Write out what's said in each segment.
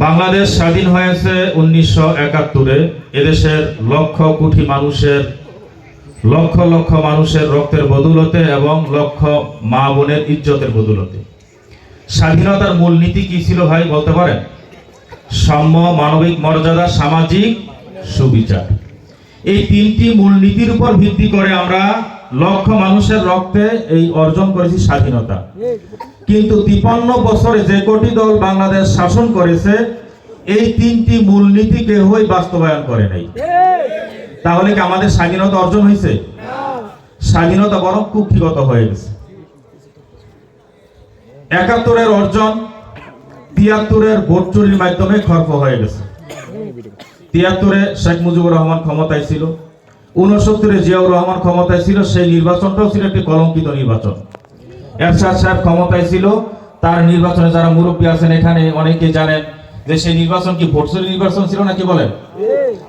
বাংলাদেশ স্বাধীন হয়েছে উনিশশো একাত্তরে। এদেশের লক্ষ কোটি মানুষের, লক্ষ লক্ষ মানুষের রক্তের বদৌলতে এবং লক্ষ মা বোনের ইজ্জতের বদৌলতে। স্বাধীনতার মূলনীতি কি ছিল ভাই, বলতে পারেন? সাম্য, মানবিক মর্যাদা, সামাজিক সুবিচার। এই তিনটি মূলনীতির উপর ভিত্তি করে আমরা লক্ষ মানুষের রক্তে এই অর্জন করেছি স্বাধীনতা। কিন্তু তিপান্ন বছরে যে কোটি দল বাংলাদেশ শাসন করেছে, এই তিনটি মূলনীতি কেউই বাস্তবায়ন করে নাই। তাহলে কি আমাদের স্বাধীনতা অর্জন হয়েছে? স্বাধীনতা বরং কুক্ষিগত হয়ে গেছে। একাত্তরের অর্জন, তিয়াত্তরের ভোট চুরির মাধ্যমে খর্ব হয়ে গেছে। তিয়াত্তরে শেখ মুজিবুর রহমান ক্ষমতায় ছিল। উনসত্তরে জিয়াউর রহমান ক্ষমতায় ছিল, সেই নির্বাচনটাও ছিল একটি কলঙ্কিত নির্বাচন। এরশাদ সাহেব ক্ষমতায় ছিল, তার নির্বাচনে যারা মুরব্বী আছেন এখানে অনেকে জানেন যে সেই নির্বাচন কি ভোট নির্বাচন ছিল নাকি বলেন?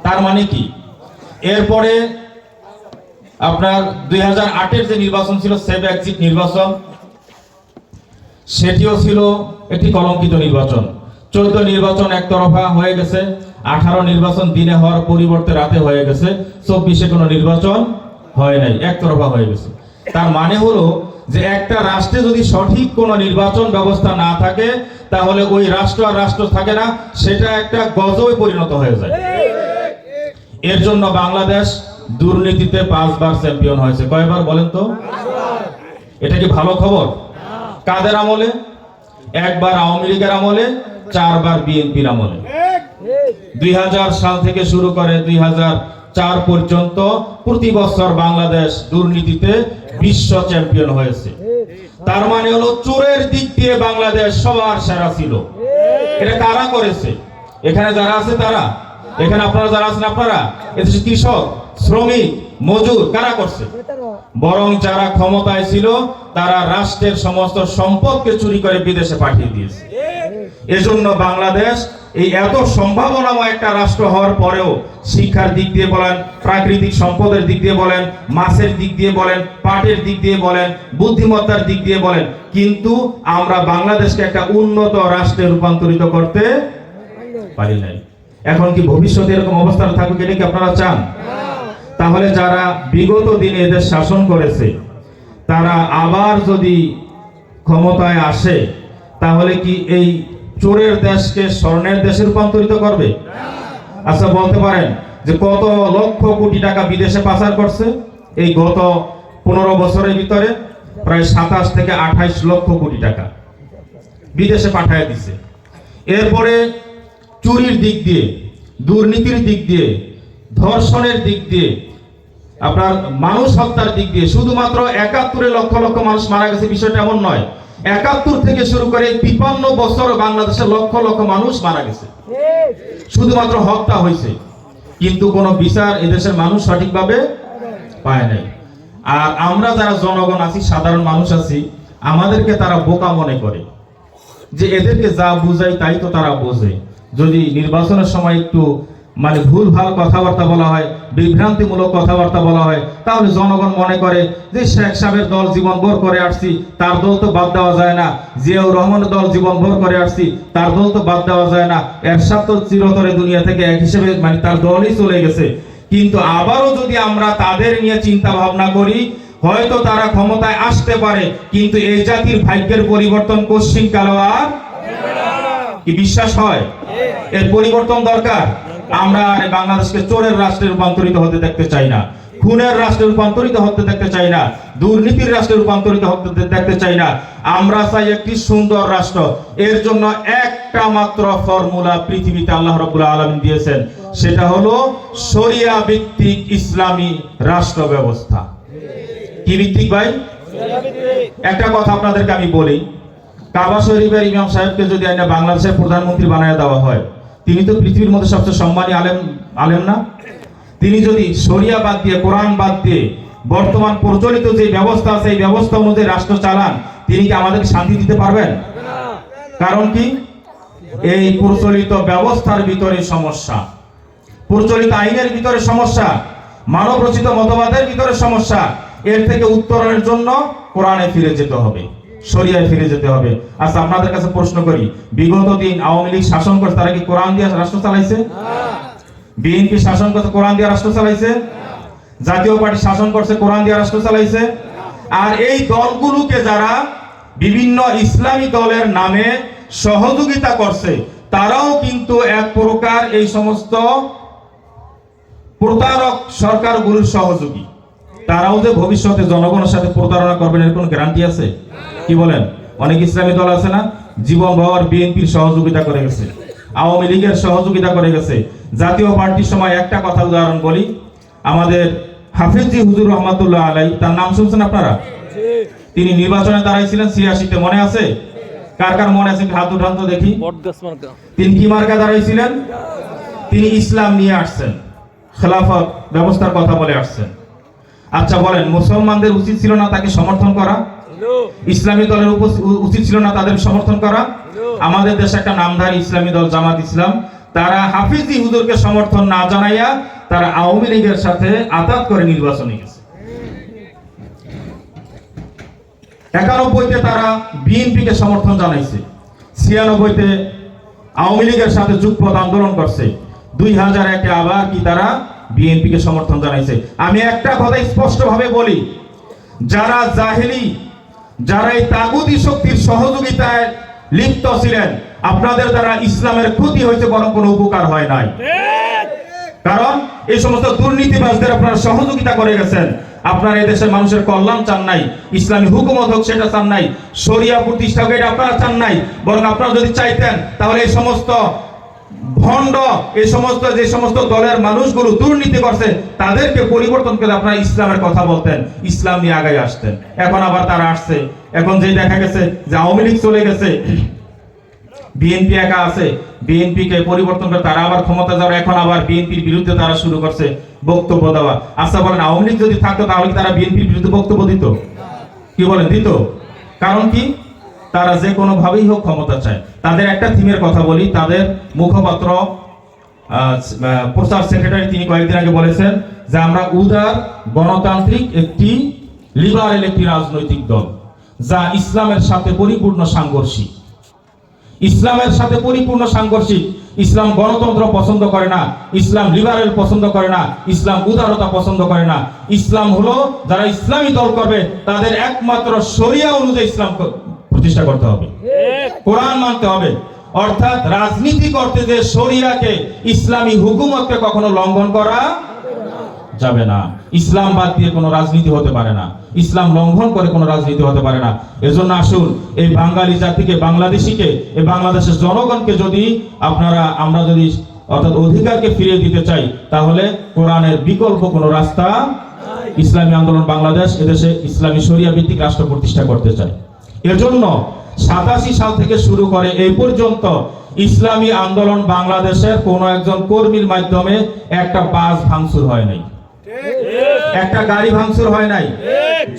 তার মানে কি? এরপরে আপনার দুই হাজার যে নির্বাচন ছিল, সেভ এক্সিট নির্বাচন, সেটিও ছিল একটি কলঙ্কিত নির্বাচন। চোদ্দ নির্বাচন একতরফা হয়ে গেছে। আঠারো নির্বাচন দিনে হওয়ার পরিবর্তে রাতে হয়ে গেছে, চব্বিশে কোনো নির্বাচন হয় নাই, একতরফা হয়ে গেছে। তার মানে হলো যে একটা রাষ্ট্রে যদি সঠিক কোনো নির্বাচন ব্যবস্থা না থাকে, তাহলে ওই রাষ্ট্র আর রাষ্ট্র থাকে না, সেটা একটা গজবে পরিণত হয়ে যায়। এর জন্য বাংলাদেশ দুর্নীতিতে পাঁচবার চ্যাম্পিয়ন হয়েছে। কয়বার বলেন তো? এটা কি ভালো খবর? কাদের আমলে? একবার আওয়ামী লীগের আমলে, চারবার বিএনপির আমলে। দুই সাল থেকে শুরু করে দুই পর্যন্ত প্রতি বছর বাংলাদেশ দুর্নীতিতে বিশ্ব চ্যাম্পিয়ন হয়েছে। তার মানে হলো চোরের দিক দিয়ে বাংলাদেশ সবার সেরা ছিল। এটা কারা করেছে? এখানে যারা আছে তারা? এখানে আপনারা যারা আছেন আপনারা? এদেশে কৃষক, শ্রমিক, মজুর কারা করছে? বরং যারা ক্ষমতায় ছিল, তারা রাষ্ট্রের সমস্ত সম্পদকে চুরি করে বিদেশে পাঠিয়ে দিয়েছে। এজন্য বাংলাদেশ এই এত সম্ভাবনাময় একটা রাষ্ট্র হওয়ার পরেও শিক্ষার দিক দিয়ে বলেন, প্রাকৃতিক সম্পদের দিক দিয়ে বলেন, মাছের দিক দিয়ে বলেন, পাটের দিক দিয়ে বলেন, বুদ্ধিমত্তার দিক দিয়ে বলেন, কিন্তু আমরা বাংলাদেশকে একটা উন্নত রাষ্ট্রে রূপান্তরিত করতে পারি নাই। এখন কি ভবিষ্যতে এরকম অবস্থা থাকুক এটা কি আপনারা চান? তাহলে যারা বিগত দিনে এদের শাসন করেছে, তারা আবার যদি ক্ষমতায় আসে তাহলে কি এই চোরের দেশকে স্বর্ণের দেশে রূপান্তরিত করবে? আচ্ছা বলতে পারেন যে কত লক্ষ কোটি টাকা বিদেশে পাচার করছে এই গত পনেরো বছরের ভিতরে? প্রায় সাতাশ থেকে আঠাইশ লক্ষ কোটি টাকা বিদেশে পাঠায় দিছে। এরপরে চুরির দিক দিয়ে, দুর্নীতির দিক দিয়ে, ধর্ষণের দিক দিয়ে, আপনার মানুষ হত্যার দিক দিয়ে, শুধুমাত্র একাত্তরে লক্ষ লক্ষ মানুষ মারা গেছে, বিষয়টা এমন নয়। একাত্তর থেকে শুরু করে তিপান্ন বছর বাংলাদেশের লক্ষ লক্ষ মানুষ মারা গেছে। শুধুমাত্র হত্যা হয়েছে। কিন্তু কোনো বিচার এদেশের মানুষ সঠিকভাবে পায় নাই। আর আমরা যারা জনগণ আছি, সাধারণ মানুষ আছি, আমাদেরকে তারা বোকা মনে করে। যে এদেরকে যা বুঝাই তাই তো তারা বোঝে। যদি নির্বাচনের সময় একটু মানে ভুল, ভালো কথাবার্তা বলা হয়, বিভ্রান্তিমূলক কথাবার্তা বলা হয়, তাহলে জনগণ মনে করে যে শেখ সাহেবের দল জীবন ভর করে আসছি, তার দল তো বাদ দেওয়া যায় না। জিয়াউর রহমানের দল জীবন ভর করে আসছি, তার দল তো বাদ দেওয়া যায় না। এরশাদ তো চিরতরে দুনিয়া থেকে এক হিসেবে মানে তার দলই চলে গেছে। কিন্তু আবারও যদি আমরা তাদের নিয়ে চিন্তা ভাবনা করি, হয়তো তারা ক্ষমতায় আসতে পারে, কিন্তু এই জাতির ভাগ্যের পরিবর্তন কোশ্চিন কালো আর কি? বিশ্বাস হয়? এর পরিবর্তন দরকার? আমরা আর বাংলাদেশকে চোরের রাষ্ট্রে রূপান্তরিত হতে দেখতে চাই না, খুনের রাষ্ট্রে রূপান্তরিত হতে দেখতে চাই না, দুর্নীতির রাষ্ট্রে রূপান্তরিত হতে দেখতে চাই না। আমরা চাই একটি সুন্দর রাষ্ট্র। এর জন্য একটা মাত্র ফর্মুলা পৃথিবীতে আল্লাহ রাব্বুল আলামিন দিয়েছেন। সেটা হলো শরিয়া ভিত্তিক ইসলামী রাষ্ট্র ব্যবস্থা। কি ভিত্তিক ভাই? একটা কথা আপনাদেরকে আমি বলি। কাবা শরীফের ইমাম সাহেবকে যদি আইনা বাংলাদেশের প্রধানমন্ত্রী বানায় দেওয়া হয় তিনি তো পৃথিবীর মধ্যে সবচেয়ে সম্মানী আলেম আলেম না। তিনি যদি শরিয়া বাদ দিয়ে, কোরআন বাদ দিয়ে বর্তমান প্রচলিত যে ব্যবস্থা এই ব্যবস্থা অনুযায়ী রাষ্ট্র চালান, তিনি কি আমাদেরকে শান্তি দিতে পারবেন? কারণ কি? এই প্রচলিত ব্যবস্থার ভিতরে সমস্যা। প্রচলিত আইনের ভিতরে সমস্যা মানব রচিত মতবাদের ভিতরে সমস্যা। এর থেকে উত্তরণের জন্য কোরআনে ফিরে যেতে হবে। শরিয়ায় ফিরে যেতে হবে। আচ্ছা আপনাদের কাছে প্রশ্ন করি, বিগত দিন আওয়ামী লীগ শাসন করছে, তারা কি কোরআন দিয়ে রাষ্ট্র চালাইছে? বিএনপি শাসন করছে, কোরআন দিয়ে রাষ্ট্র চালাইছে? জাতীয় পার্টি শাসন করছে, কোরআন দিয়ে রাষ্ট্র চালাইছে? আর এই দলগুলোকে যারা বিভিন্ন ইসলামী দলের নামে সহযোগিতা করছে, তারাও কিন্তু এক প্রকার এই সমস্ত প্রতারক সরকারগুলোর সহযোগী। তারাও যে ভবিষ্যতে জনগণের সাথে প্রতারণা করবেন, এর কোনো গ্যারান্টি আছে? কি বলেন? অনেক ইসলামী দল আছে না? জীবন বাবার বিএনপির সহযোগিতা করে গেছে। আওয়ামী লীগের সহযোগিতা করে গেছে। জাতীয় পার্টির সময় একটা কথা উদাহরণ বলি। আমাদের হাফিজি হুজুর রহমাতুল্লাহ আলাই তার নাম শুনছেন আপনারা? তিনি নির্বাচনে দাঁড়াইছিলেন ছিয়াশিতে। মনে আছে? কার কার মনে আছে? হাত উঠান তো দেখি। তিনি কি মার্কা দাঁড়াইছিলেন? তিনি ইসলাম নিয়ে আসছেন। খেলাফত ব্যবস্থার কথা বলে আসছেন। আচ্ছা বলেন মুসলমানদের উচিত ছিল না তাকে সমর্থন করা? ইসলামী দলের উচিত ছিল না তাদের সমর্থন করা। আমাদের দেশে একটা নামধারী ইসলামী দল জামাত ইসলাম। তারা হাফিজি হুজুরকে সমর্থন না জানাইয়া তারা আওয়ামী লীগের সাথে আতাত করে নির্বাচনে গেছে। একানব্বইতে তারা বিএনপিকে সমর্থন জানাইছে। ছিয়ানব্বইতে আওয়ামী লীগের সাথে যুগপথ আন্দোলন করছে। দুই হাজার একে আবার কি তারা বিএনপিকে সমর্থন জানাইছে। আমি একটা কথা স্পষ্টভাবে বলি যারা জাহেলি যারা এই তাগুদি শক্তির সহযোগিতায় লিপ্ত ছিলেন, আপনাদের দ্বারা ইসলামের ক্ষতি হয়েছে বরং কোনো উপকার হয় নাই। কারণ এই সমস্ত দুর্নীতিবাজদের আপনারা সহযোগিতা করে গেছেন। আপনারা এই দেশের মানুষের কল্যাণ চান নাই, ইসলামী হুকুমত হোক সেটা চান নাই, শরিয়া প্রতিষ্ঠা হোক, এটা আপনারা চান নাই। বরং আপনারা যদি চাইতেন, তাহলে এই সমস্ত ভণ্ড এই সমস্ত, যে সমস্ত দলের মানুষগুলো দুর্নীতি করছে, তাদেরকে পরিবর্তন করে আপনারা ইসলামের কথা বলতেন, ইসলাম নিয়ে আগায় আসতেন। এখন আবার তারা আসছে। এখন যে দেখা গেছে যে আওয়ামী লীগ চলে গেছে বিএনপি একা আছে বিএনপি কে পরিবর্তন করে তারা আবার ক্ষমতা যাওয়ার, এখন আবার বিএনপির বিরুদ্ধে তারা শুরু করছে বক্তব্য দেওয়া। আচ্ছা বলেন, আওয়ামী লীগ যদি থাকতো তাহলে তারা বিএনপির বিরুদ্ধে বক্তব্য দিত? কি বলেন, দিত? কারণ কি? তারা যে কোনো ভাবেই হোক ক্ষমতা চায়। তাদের একটা থিমের কথা বলি, তাদের মুখপাত্র প্রচার সেক্রেটারি তিনি কয়েকদিন আগে বলেছেন যে আমরা উদার, গণতান্ত্রিক একটি লিবারেল একটি রাজনৈতিক দল, যা ইসলামের সাথে পরিপূর্ণ সাংঘর্ষিক। ইসলামের সাথে পরিপূর্ণ সাংঘর্ষিক। ইসলাম গণতন্ত্র পছন্দ করে না, ইসলাম লিবারেল পছন্দ করে না, ইসলাম উদারতা পছন্দ করে না। ইসলাম হলো, যারা ইসলামী দল করবে, তাদের একমাত্র শরিয়া অনুযায়ী ইসলাম প্রতিষ্ঠা করতে হবে। কোরআন মানতে হবে। অর্থাৎ রাজনীতি করতে যে শরিয়াকে ইসলামী হুকুমতকে কখনো লঙ্ঘন করা যাবে না। ইসলাম বাদ দিয়ে কোনো রাজনীতি হতে পারে না। ইসলাম লঙ্ঘন করে কোনো রাজনীতি হতে পারে না। এজন্য আসুন এই বাঙালি জাতিকে বাংলাদেশিকে এই বাংলাদেশের জনগণকে যদি আপনারা আমরা যদি অর্থাৎ অধিকারকে ফিরিয়ে দিতে চাই তাহলে কোরআনের বিকল্প কোনো রাস্তা ইসলামী আন্দোলন বাংলাদেশ এদেশে ইসলামী শরিয়া ভিত্তিক রাষ্ট্র প্রতিষ্ঠা করতে চায়। এজন্য সাতাশি সাল থেকে শুরু করে এই পর্যন্ত ইসলামী আন্দোলন বাংলাদেশের কোন একজন কর্মীর মাধ্যমে একটা বাস ভাঙচুর হয় নাই। একটা গাড়ি ভাঙচুর হয় নাই।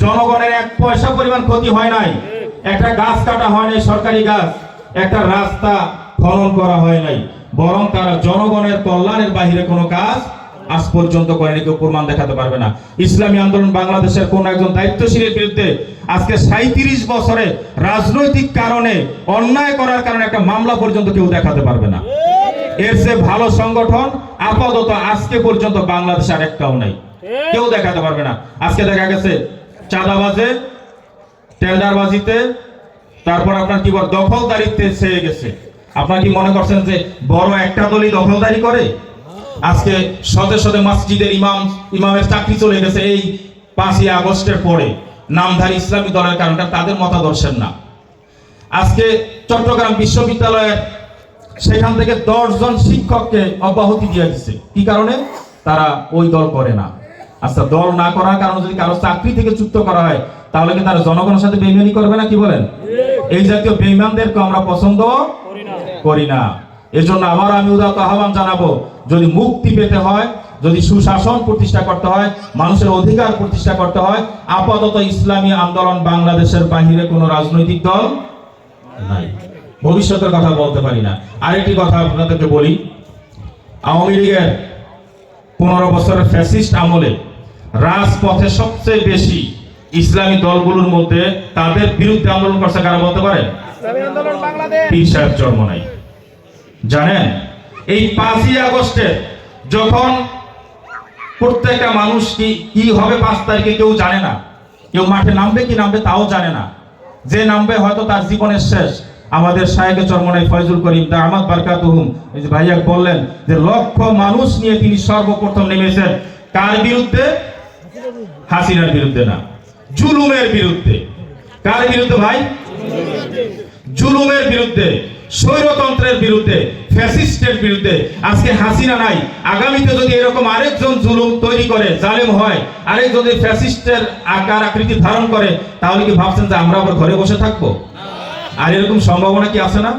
জনগণের এক পয়সা পরিমাণ ক্ষতি হয় নাই। একটা গাছ কাটা হয় নাই, সরকারি গাছ। একটা রাস্তা খনন করা হয় নাই। বরং তারা জনগণের কল্যাণের বাহিরে কোনো কাজ আজ পর্যন্ত করেনি কেউ প্রমাণ দেখাতে পারবে না। ইসলামী আন্দোলন বাংলাদেশের কোন একজন দায়িত্বশীলের বিরুদ্ধে আজকে সাঁত্রিশ বছরে রাজনৈতিক কারণে, অন্যায় করার কারণে একটা মামলা পর্যন্ত কেউ দেখাতে পারবে না। এর চেয়ে ভালো সংগঠন আপাতত আজকে পর্যন্ত বাংলাদেশে আর একটাও নাই। কেউ দেখাতে পারবে না। আজকে দেখা গেছে চাঁদাবাজে, টেন্ডারবাজিতে, তারপর আপনার কি বল দখলদারিত্বে ছেয়ে গেছে। আপনার কি মনে করছেন যে বড় একটা দলই দখলদারি করে? আজকে শতে শতে মসজিদের ইমাম ইমামের চাকরি চলে গেছে এই পাঁচই আগস্টের পরে। নামধারী ইসলামী দলের কারণটা তাদের মতাদর্শের না। আজকে চট্টগ্রাম বিশ্ববিদ্যালয়ের সেখান থেকে দশ জন শিক্ষককে অব্যাহতি দিয়ে দিচ্ছে কি কারণে? তারা ওই দল করে না। আচ্ছা দল না করার কারণে যদি কারও চাকরি থেকে চুক্ত করা হয় তাহলে কি তারা জনগণের সাথে বেইমানি করবে না কি বলেন? এই জাতীয় বেইমানদেরকে আমরা পছন্দ করি না। এজন্য আবার আমি উদাত্ত আহ্বান জানাব যদি মুক্তি পেতে হয় যদি সুশাসন প্রতিষ্ঠা করতে হয় মানুষের অধিকার প্রতিষ্ঠা করতে হয় আপাতত ইসলামী আন্দোলন বাংলাদেশের বাহিরে কোনো রাজনৈতিক দল নাই। ভবিষ্যতের কথা বলতে পারি না। আরেকটি কথা আপনাদেরকে বলি আওয়ামী লীগের পনেরো বছরের ফ্যাসিস্ট আমলে রাজপথে সবচেয়ে বেশি ইসলামী দলগুলোর মধ্যে তাদের বিরুদ্ধে আন্দোলন করছে কারা বলতে পারেন? পীর সাহেব জন্ম নাই জানেন, এই পাঁচই আগস্টে যখন প্রত্যেকটা মানুষ কি কি হবে পাঁচ তারিখে কেউ জানে না। কেউ মাঠে নামবে কি নামবে তাও জানে না। যে নামবে হয়তো তার জীবনের শেষ। আমাদের শায়েকে চরমনাই ফয়জুল করিম দা আমাদ বারকাতুহুম ভাইয়া বললেন যে লক্ষ মানুষ নিয়ে তিনি সর্বপ্রথম নেমেছেন। কার বিরুদ্ধে? হাসিনার বিরুদ্ধে না, জুলুমের বিরুদ্ধে। কার বিরুদ্ধে ভাই? জুলুমের বিরুদ্ধে। স্বৈরতন্ত্রের বিরুদ্ধে, ফ্যাসিস্টের বিরুদ্ধে আজকে হাসিনা নাই। আগামীতে যদি এরকম আরেকজন জুলুম তৈরি করে, জালেম হয়, আরেক যদি ফ্যাসিস্টের আকার আকৃতি ধারণ করে, তাহলে কি ভাবছেন যে আমরা আবার ঘরে বসে থাকব? আর এরকম সম্ভাবনা কি আছে না?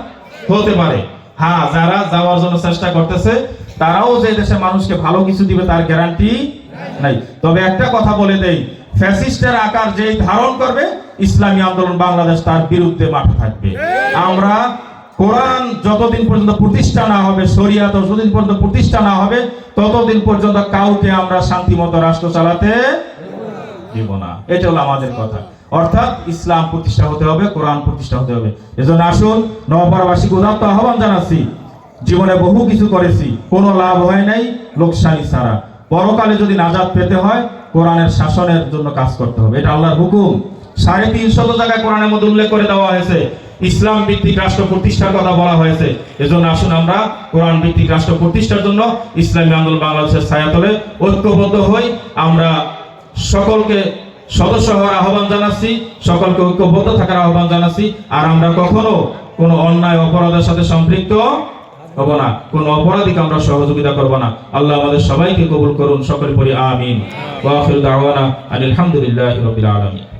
হতে পারে। হ্যাঁ যারা যাওয়ার জন্য চেষ্টা করতেছে, তারাও যে দেশের মানুষকে ভালো কিছু দিবে তার গ্যারান্টি নাই। তবে একটা কথা বলে দেই, ফ্যাসিস্টের আকার যেই ধারণ করবে, ইসলামী আন্দোলন বাংলাদেশ তার বিরুদ্ধে মাঠে থাকবে। আমরা কোরআন যতদিন পর্যন্ত প্রতিষ্ঠা না হবে শরিয়া যতদিন পর্যন্ত প্রতিষ্ঠা না হবে, ততদিন পর্যন্ত কাউকে আমরা শান্তিমতো রাষ্ট্র চালাতে দিব না। এটা হলো আমাদের কথা। অর্থাৎ ইসলাম প্রতিষ্ঠা হতে হবে, কোরআন প্রতিষ্ঠা হতে হবে। এজন্য আসুন, নবপাড়াবাসীকে উদাত্ত আহ্বান জানাচ্ছি। জীবনে বহু কিছু করেছি, কোনো লাভ হয় নাই, লোকসানি ছাড়া। পরকালে যদি নাজাত পেতে হয়, কোরআনের শাসনের জন্য কাজ করতে হবে। এটা আল্লাহর হুকুম। সাড়ে তিনশত জায়গায় কোরআনের মধ্যে উল্লেখ করে দেওয়া হয়েছে ইসলাম ভিত্তিক রাষ্ট্র প্রতিষ্ঠার কথা বলা হয়েছে। এজন্য আসুন আমরা কোরআন ভিত্তিক রাষ্ট্র প্রতিষ্ঠার জন্য ইসলামী আন্দোলন বাংলাদেশের ছায়াতলে ঐক্যবদ্ধ হই। আমরা সকলকে সদস্য হওয়ার আহ্বান জানাচ্ছি, সকলকে ঐক্যবদ্ধ থাকার আহ্বান জানাচ্ছি, আর আমরা কখনো কোনো অন্যায় অপরাধের সাথে সম্পৃক্ত হব না। কোনো অপরাধীকে আমরা সহযোগিতা করব না। আল্লাহ আমাদের সবাইকে কবুল করুন সকল পরি আমিন। আলহামদুলিল্লাহি আলামিন।